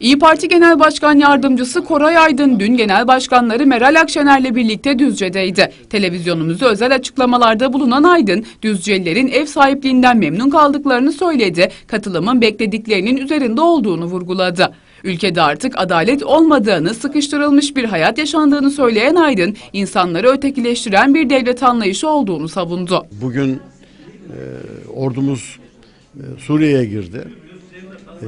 İyi Parti Genel Başkan Yardımcısı Koray Aydın dün Genel Başkanları Meral Akşener'le birlikte Düzce'deydi. Televizyonumuza özel açıklamalarda bulunan Aydın, Düzcelilerin ev sahipliğinden memnun kaldıklarını söyledi, katılımın beklediklerinin üzerinde olduğunu vurguladı. Ülkede artık adalet olmadığını, sıkıştırılmış bir hayat yaşandığını söyleyen Aydın, insanları ötekileştiren bir devlet anlayışı olduğunu savundu. Bugün e, ordumuz e, Suriye'ye girdi. E,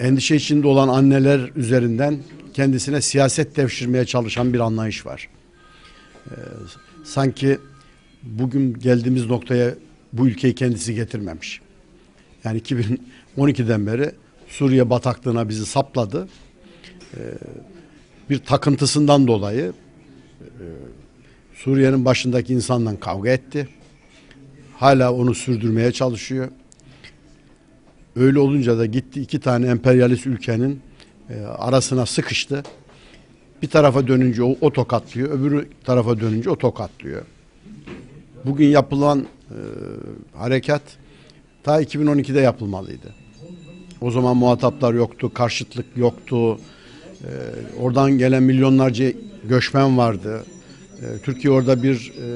endişe içinde olan anneler üzerinden kendisine siyaset devşirmeye çalışan bir anlayış var. E, sanki bugün geldiğimiz noktaya bu ülkeyi kendisi getirmemiş. Yani 2012'den beri Suriye bataklığına bizi sapladı. E, bir takıntısından dolayı e, Suriye'nin başındaki insanla kavga etti. Hala onu sürdürmeye çalışıyor. Öyle olunca da gitti iki tane emperyalist ülkenin e, arasına sıkıştı. Bir tarafa dönünce o, o tokatlıyor, öbürü tarafa dönünce o tokatlıyor. Bugün yapılan e, harekat ta 2012'de yapılmalıydı. O zaman muhataplar yoktu, karşıtlık yoktu. E, oradan gelen milyonlarca göçmen vardı. E, Türkiye orada bir e,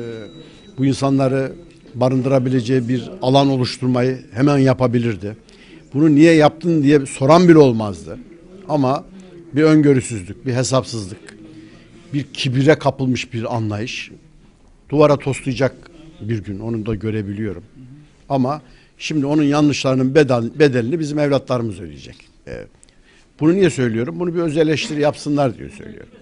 bu insanları barındırabileceği bir alan oluşturmayı hemen yapabilirdi. Bunu niye yaptın diye soran bile olmazdı. Ama bir öngörüsüzlük, bir hesapsızlık, bir kibire kapılmış bir anlayış duvara toslayacak bir gün onu da görebiliyorum. Ama şimdi onun yanlışlarının bedel, bedelini bizim evlatlarımız ödeyecek. Bunu niye söylüyorum? Bunu bir öz eleştiri yapsınlar diye söylüyorum.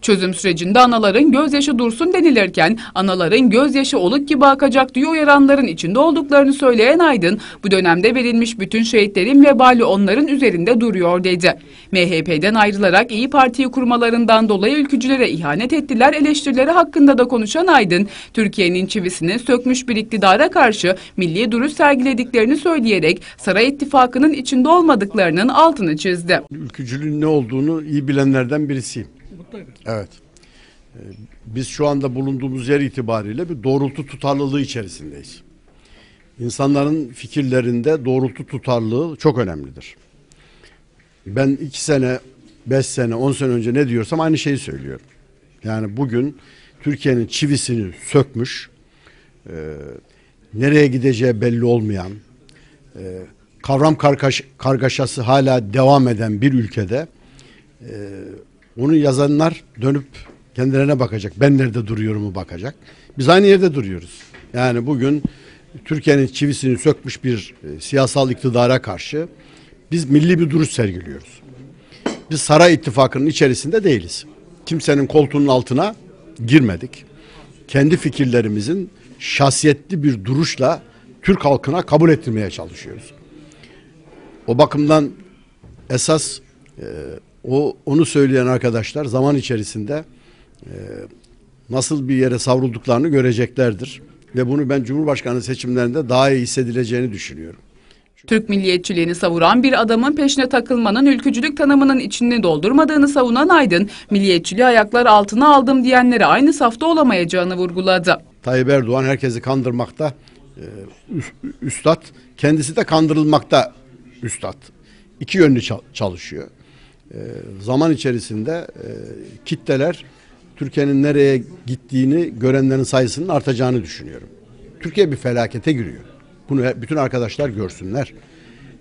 Çözüm sürecinde anaların gözyaşı dursun denilirken anaların gözyaşı oluk gibi akacak diye uyaranların içinde olduklarını söyleyen Aydın bu dönemde verilmiş bütün şehitlerin vebali onların üzerinde duruyor dedi. MHP'den ayrılarak İyi Parti'yi kurmalarından dolayı ülkücülere ihanet ettiler eleştirileri hakkında da konuşan Aydın Türkiye'nin çivisini sökmüş bir iktidara karşı milli duruş sergilediklerini söyleyerek Saray İttifakı'nın içinde olmadıklarının altını çizdi. Ülkücülüğün ne olduğunu iyi bilenlerden birisiyim. Evet. Ee, Biz şu anda bulunduğumuz yer itibariyle bir doğrultu tutarlılığı içerisindeyiz. İnsanların fikirlerinde doğrultu tutarlılığı çok önemlidir. Ben iki sene, beş sene, on sene önce ne diyorsam aynı şeyi söylüyorum. Yani bugün Türkiye'nin çivisini sökmüş, e, nereye gideceği belli olmayan, e, kavram kargaş, kargaşası hala devam eden bir ülkede e, onu yazanlar dönüp kendilerine bakacak. Ben nerede duruyorumu bakacak. Biz aynı yerde duruyoruz. Yani bugün Türkiye'nin çivisini sökmüş bir e, siyasal iktidara karşı biz milli bir duruş sergiliyoruz. Biz saray ittifakının içerisinde değiliz. Kimsenin koltuğunun altına girmedik. Kendi fikirlerimizin şahsiyetli bir duruşla Türk halkına kabul ettirmeye çalışıyoruz. O bakımdan esas e, o onu söyleyen arkadaşlar zaman içerisinde e, nasıl bir yere savrulduklarını göreceklerdir ve bunu ben Cumhurbaşkanı seçimlerinde daha iyi hissedileceğini düşünüyorum. Türk milliyetçiliğini savuran bir adamın peşine takılmanın ülkücülük tanımının içini doldurmadığını savunan Aydın, milliyetçiliği ayaklar altına aldım diyenlere aynı safta olamayacağını vurguladı. Tayyip Erdoğan herkesi kandırmakta e, üstad, kendisi de kandırılmakta üstad. İki yönlü çalışıyor. E, zaman içerisinde e, kitleler Türkiye'nin nereye gittiğini görenlerin sayısının artacağını düşünüyorum. Türkiye bir felakete giriyor. Bunu bütün arkadaşlar görsünler.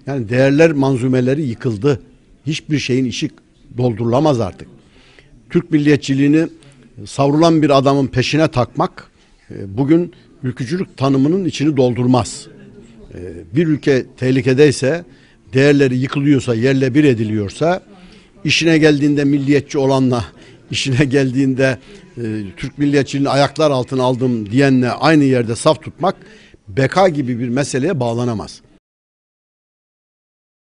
Yani değerler manzumeleri yıkıldı. Hiçbir şeyin işi doldurulamaz artık. Türk milliyetçiliğini savrulan bir adamın peşine takmak e, bugün ülkücülük tanımının içini doldurmaz. E, bir ülke tehlikedeyse, değerleri yıkılıyorsa, yerle bir ediliyorsa, işine geldiğinde milliyetçi olanla, işine geldiğinde e, Türk milliyetçiliğini ayaklar altına aldım diyenle aynı yerde saf tutmak beka gibi bir meseleye bağlanamaz.